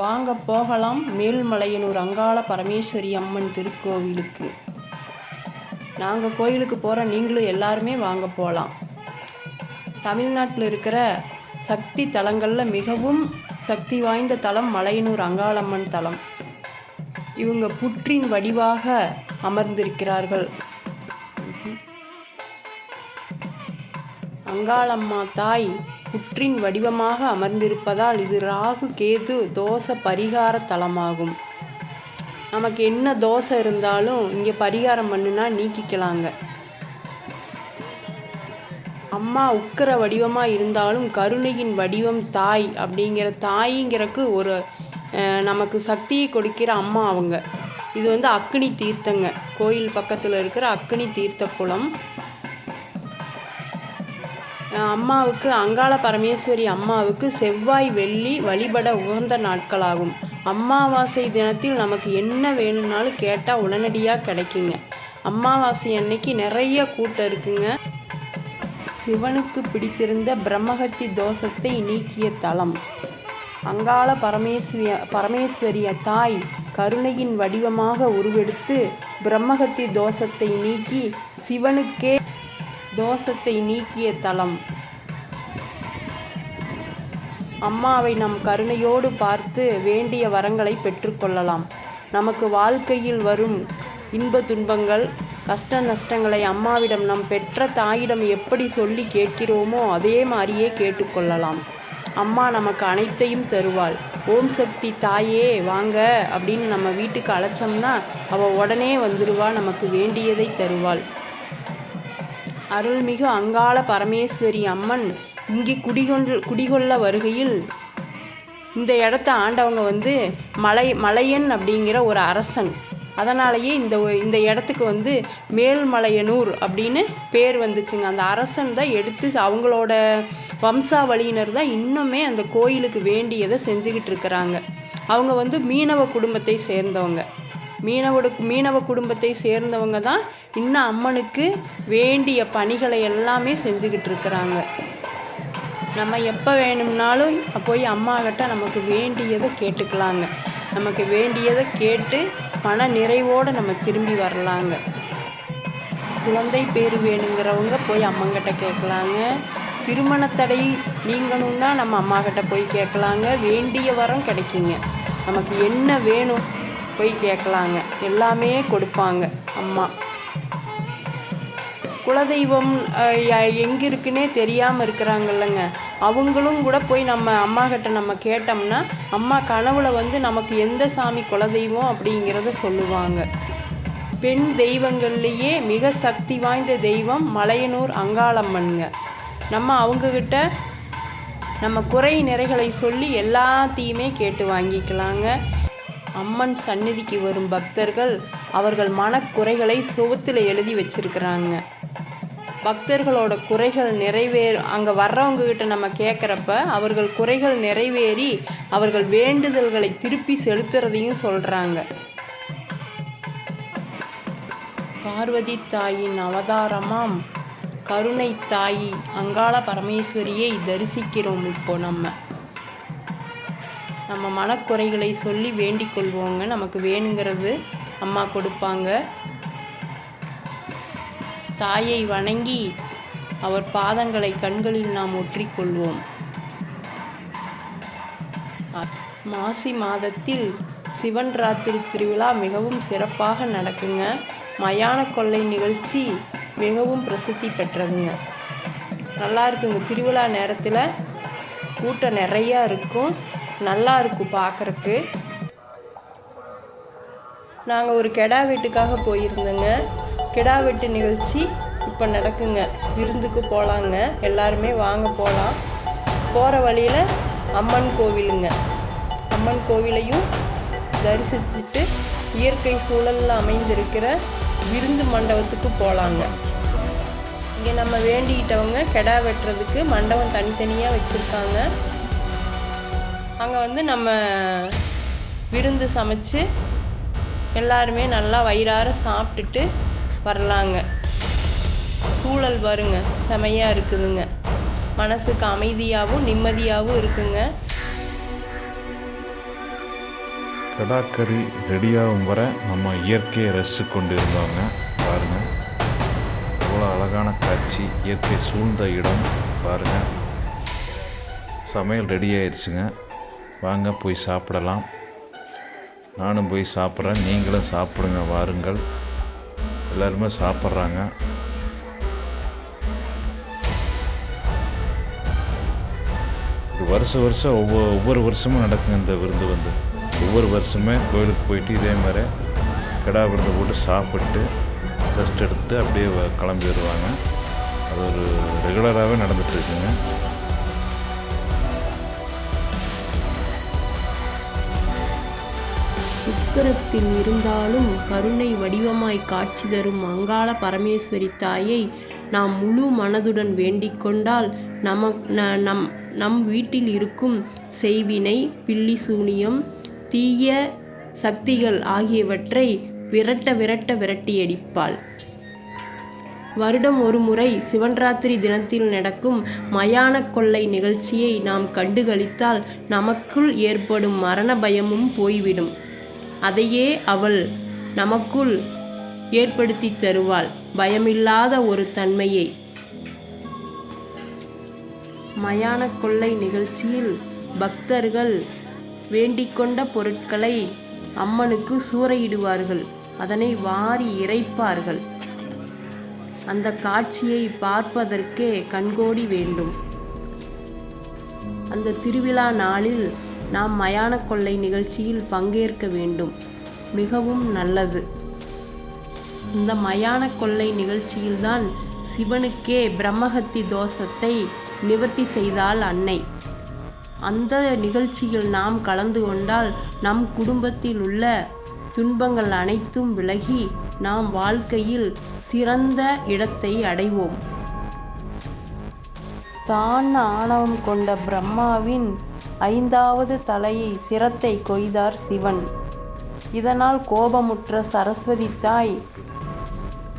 வாங்க போகலாம். மேல்மலையனூர் அங்காள பரமேஸ்வரி அம்மன் திருக்கோவிலுக்கு. நாங்கள் கோயிலுக்கு போகிற நீங்களும் எல்லாருமே வாங்க போகலாம் தமிழ்நாட்டில் இருக்கிற சக்தி தலங்களில் மிகவும் சக்தி வாய்ந்த தலம் மலையனூர் அங்காளம்மன் தலம். இவங்க புற்றின் வடிவாக அமர்ந்திருக்கிறார்கள். அங்காளம்மா தாய் புற்றின் வடிவமாக அமர்ந்திருப்பதால் இது ராகு கேது தோச பரிகார தலமாகும். நமக்கு என்ன தோசை இருந்தாலும் இங்கே பரிகாரம் பண்ணுனா நீக்கிக்கலாங்க. அம்மா உக்கிர வடிவமாக இருந்தாலும் கருணையின் வடிவம் தாய் அப்படிங்கிற தாய்ங்கிறக்கு ஒரு அஹ், நமக்கு சக்தியை கொடுக்கிற அம்மா அவங்க. இது வந்து அக்னி தீர்த்தங்க. கோயில் பக்கத்தில் இருக்கிற அக்னி தீர்த்த குளம். அம்மாவுக்கு அங்காள பரமேஸ்வரி அம்மாவுக்கு செவ்வாய் வெள்ளி வழிபட உகந்த நாட்களாகும். அமாவாசை தினத்தில் நமக்கு என்ன வேணும்னாலும் கேட்டால் உடனடியாக கிடைக்குங்க. அமாவாசை அன்னைக்கு நிறைய கூட்டம் இருக்குங்க. சிவனுக்கு பிடித்திருந்த பிரம்மஹத்தி தோஷத்தை நீக்கிய தலம். அங்காள பரமேஸ்வரிய பரமேஸ்வரிய தாய் கருணையின் வடிவமாக உருவெடுத்து பிரம்மகத்தி தோஷத்தை நீக்கி சிவனுக்கே தோஷத்தை நீக்கிய தலம். அம்மாவை நம் கருணையோடு பார்த்து வேண்டிய வரங்களை பெற்றுக்கொள்ளலாம். நமக்கு வாழ்க்கையில் வரும் இன்ப துன்பங்கள் கஷ்ட நஷ்டங்களை அம்மாவிடம் நம் பெற்ற தாயிடம் எப்படி சொல்லி கேட்கிறோமோ அதே மாதிரியே கேட்டுக்கொள்ளலாம். அம்மா நமக்கு அனைத்தையும் தருவாள். ஓம் சக்தி தாயே வாங்க அப்படின்னு நம்ம வீட்டுக்கு அழைச்சோம்னா அவள் உடனே வந்துடுவா நமக்கு வேண்டியதை தருவாள். அருள்மிகு அங்காள பரமேஸ்வரி அம்மன் இங்கே குடிகொண்டு குடிகொள்ள வருகையில் இந்த இடத்த ஆண்டவங்க வந்து மலை மலையன் அப்படிங்கிற ஒரு அரசன். அதனாலேயே இந்த இந்த இடத்துக்கு வந்து மேல்மலையனூர் அப்படின்னு பேர் வந்துச்சுங்க. அந்த அரசன் தான் எடுத்து அவங்களோட வம்சாவளியினர் தான் இன்னுமே அந்த கோயிலுக்கு வேண்டியதை செஞ்சுக்கிட்டு இருக்கிறாங்க. அவங்க வந்து மீனவ குடும்பத்தை சேர்ந்தவங்க. மீனவோட மீனவ குடும்பத்தை சேர்ந்தவங்க தான் இன்னும் அம்மனுக்கு வேண்டிய பணிகளை எல்லாமே செஞ்சுக்கிட்டு இருக்கிறாங்க. நம்ம எப்போ வேணும்னாலும் போய் அம்மாக்கிட்ட நமக்கு வேண்டியதை கேட்டுக்கலாங்க. நமக்கு வேண்டியதை கேட்டு மன நிறைவோடு நம்ம திரும்பி வரலாங்க. குழந்தை பேர் வேணுங்கிறவங்க போய் அம்மங்கிட்ட கேட்கலாங்க. திருமணத்தடை நீங்கணும்னா நம்ம அம்மாக்கிட்ட போய் கேட்கலாங்க. வேண்டிய வரம் கிடைக்குங்க. நமக்கு என்ன வேணும்? போய் கேட்கலாங்க எல்லாமே கொடுப்பாங்க அம்மா. குலதெய்வம் எங்கே இருக்குன்னே தெரியாமல் இருக்கிறாங்கல்லங்க. அவங்களும் கூட போய் நம்ம அம்மா கிட்ட நம்ம கேட்டோம்னா அம்மா கனவுல வந்து நமக்கு எந்த சாமி குலதெய்வம் அப்படிங்கிறத சொல்லுவாங்க. பெண் தெய்வங்கள்லேயே மிக சக்தி வாய்ந்த தெய்வம் மலையனூர் அங்காளம்மனுங்க. நம்ம அவங்கக்கிட்ட நம்ம குறை நிறைகளை சொல்லி எல்லாத்தையுமே கேட்டு வாங்கிக்கலாங்க. அம்மன் சந்நிதிக்கு வரும் பக்தர்கள் அவர்கள் மனக்குறைகளை சுவத்தில் எழுதி வச்சிருக்கிறாங்க. பக்தர்களோட குறைகள் நிறைவேறு அங்கே வர்றவங்க கிட்ட நம்ம கேட்குறப்ப அவர்கள் குறைகள் நிறைவேறி அவர்கள் வேண்டுதல்களை திருப்பி செலுத்துறதையும் சொல்கிறாங்க பார்வதி தாயின் அவதாரமாம். கருணை தாயி அங்காள பரமேஸ்வரியை தரிசிக்கிறோம் இப்போ நம்ம. நம்ம மனக்குறைகளை சொல்லி வேண்டிக் கொள்வோங்க. நமக்கு வேணுங்கிறது அம்மா கொடுப்பாங்க. தாயை வணங்கி அவர் பாதங்களை கண்களில் நாம் ஒற்றிக்கொள்வோம் மாசி மாதத்தில் சிவன் ராத்திரி திருவிழா மிகவும் சிறப்பாக நடக்குங்க. மயான கொள்ளை நிகழ்ச்சி மிகவும் பிரசித்தி பெற்றதுங்க. நல்லா இருக்குங்க. திருவிழா நேரத்தில் கூட்டம் நிறையா இருக்கும். நல்லா இருக்கும் பார்க்குறக்கு. நாங்கள் ஒரு கெடா வெட்டுக்காக போயிருந்தோங்க. கெடா வெட்டு நிகழ்ச்சி இப்போ நடக்குங்க. விருந்துக்கு போகலாங்க எல்லாருமே வாங்க போகலாம் போகிற வழியில் அம்மன் கோவிலுங்க. அம்மன் கோவிலையும் தரிசிச்சுட்டு இயற்கை சூழலில் அமைந்திருக்கிற விருந்து மண்டபத்துக்கு போகலாங்க இங்கே நம்ம வேண்டிக்கிட்டவங்க கெடா வெட்டுறதுக்கு மண்டபம் தனித்தனியாக வச்சுருக்காங்க. அங்கே வந்து நம்ம விருந்து சமைச்சு எல்லாருமே நல்லா வயிறார சாப்பிட்டுட்டு வரலாங்க. சூழல் வருங்க செமையாக இருக்குதுங்க. மனசுக்கு அமைதியாகவும் நிம்மதியாகவும் இருக்குங்க. கடாக்கறி ரெடியாகும் வர நம்ம இயற்கையை ரசித்து கொண்டு இருந்தோங்க பாருங்கள் எவ்வளோ அழகான காட்சி இயற்கை சூழ்ந்த இடம் பாருங்கள் சமையல் ரெடி ஆயிடுச்சுங்க வாங்க போய் சாப்பிடலாம். நானும் போய் சாப்பிட்றேன். நீங்களும் சாப்பிடுங்க வாருங்கள். எல்லாருமே சாப்பிட்றாங்க. வருஷம் வருஷம் ஒவ்வொரு ஒவ்வொரு வருஷமும் நடக்குங்க இந்த விருந்து வந்து. ஒவ்வொரு வருஷமே கோயிலுக்கு போயிட்டு இதே மாதிரி கிடா விருந்து போட்டு சாப்பிட்டு ரெஸ்ட் எடுத்து அப்படியே வ- கிளம்பி வருவாங்க அது ஒரு ரெகுலராகவே நடந்துகிட்ருக்குங்க இருக்குங்க இருந்தாலும் கருணை வடிவமாய் காட்சி தரும் அங்காள பரமேஸ்வரி தாயை நாம் முழு மனதுடன் வேண்டிக் கொண்டால் நம ந- நம் நம் வீட்டில் இருக்கும் செய்வினை பில்லி சூனியம் தீய சக்திகள் ஆகியவற்றை விரட்ட விரட்ட விரட்டியடிப்பாள். வருடம் ஒரு முறை சிவன்ராத்திரி தினத்தில் நடக்கும் மயான கொள்ளை நிகழ்ச்சியை நாம் கண்டுகளித்தால் நமக்குள் ஏற்படும் மரண பயமும் போய்விடும். அதையே அவள் நமக்குள் ஏற்படுத்தி தருவாள். பயமில்லாத ஒரு தன்மையை. மயான கொள்ளை நிகழ்ச்சியில் பக்தர்கள் வேண்டிக்கொண்ட பொருட்களை அம்மனுக்கு சூறையிடுவார்கள். அதனை வாரி இறைப்பார்கள். அந்த காட்சியை பார்ப்பதற்கே கண்கோடி வேண்டும். அந்த திருவிழா நாளில் நாம் மயான கொள்ளை நிகழ்ச்சியில் பங்கேற்க வேண்டும். மிகவும் நல்லது. இந்த மயான கொள்ளை நிகழ்ச்சியில்தான் சிவனுக்கே பிரம்மஹத்தி தோஷத்தை நிவர்த்தி செய்தாள் அன்னை. அந்த நிகழ்ச்சியில் நாம் கலந்து கொண்டால் நம் குடும்பத்தில் உள்ள துன்பங்கள் அனைத்தும் விலகி நாம் வாழ்க்கையில் சிறந்த இடத்தை அடைவோம். தான் ஆணவம் கொண்ட பிரம்மாவின் ஐந்தாவது தலையை சிரத்தை கொய்தார் சிவன். இதனால் கோபமுற்ற சரஸ்வதி தாய்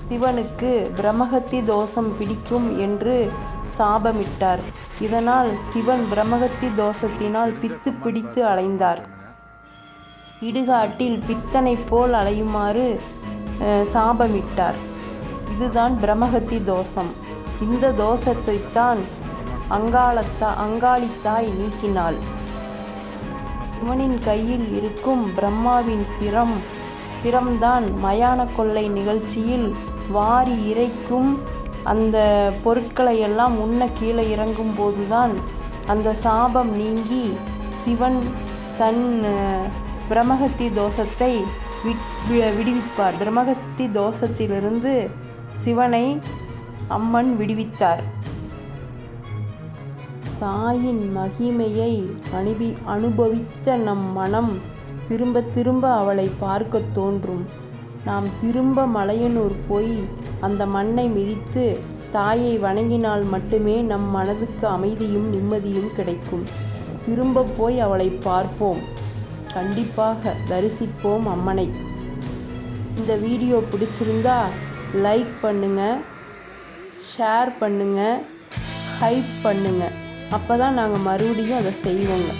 சிவனுக்கு பிரமகத்தி தோஷம் பிடிக்கும் என்று சாபமிட்டார். இதனால் சிவன் பிரம்மகத்தி தோஷத்தினால் பித்து பிடித்து அலைந்தார் இடுகாட்டில் பித்தனைப் போல் அலையுமாறு சாபமிட்டார். இதுதான் பிரம்மகத்தி தோஷம். இந்த தோஷத்தைத்தான் அங்காளத்தா அங்காளித்தாய் நீக்கினாள். சிவனின் கையில் இருக்கும் பிரம்மாவின் சிரம் சிரம்தான் மயான கொள்ளை நிகழ்ச்சியில் வாரி இறைக்கும். அந்த பொருட்களை எல்லாம் உண்ண கீழே இறங்கும் போதுதான் அந்த சாபம் நீங்கி சிவன் தன் பிரமகத்தி தோஷத்தை விட்- வி- விடுவிப்பார். பிரமகத்தி தோஷத்திலிருந்து சிவனை அம்மன் விடுவித்தார். தாயின் மகிமையை அனுபி அனுபவித்த நம் மனம் திரும்ப திரும்ப அவளை பார்க்க தோன்றும். நாம் திரும்ப மலையனூர் போய் அந்த மண்ணை மிதித்து தாயை வணங்கினால் மட்டுமே நம் மனதுக்கு அமைதியும் நிம்மதியும் கிடைக்கும். திரும்ப போய் அவளை பார்ப்போம். கண்டிப்பாக தரிசிப்போம் அம்மனை. இந்த வீடியோ பிடிச்சிருந்தா லைக் பண்ணுங்கள் ஷேர் பண்ணுங்கள் ஹைப் பண்ணுங்கள் அப்போ தான் நாங்கள் மறுபடியும் அதை செய்வோங்க.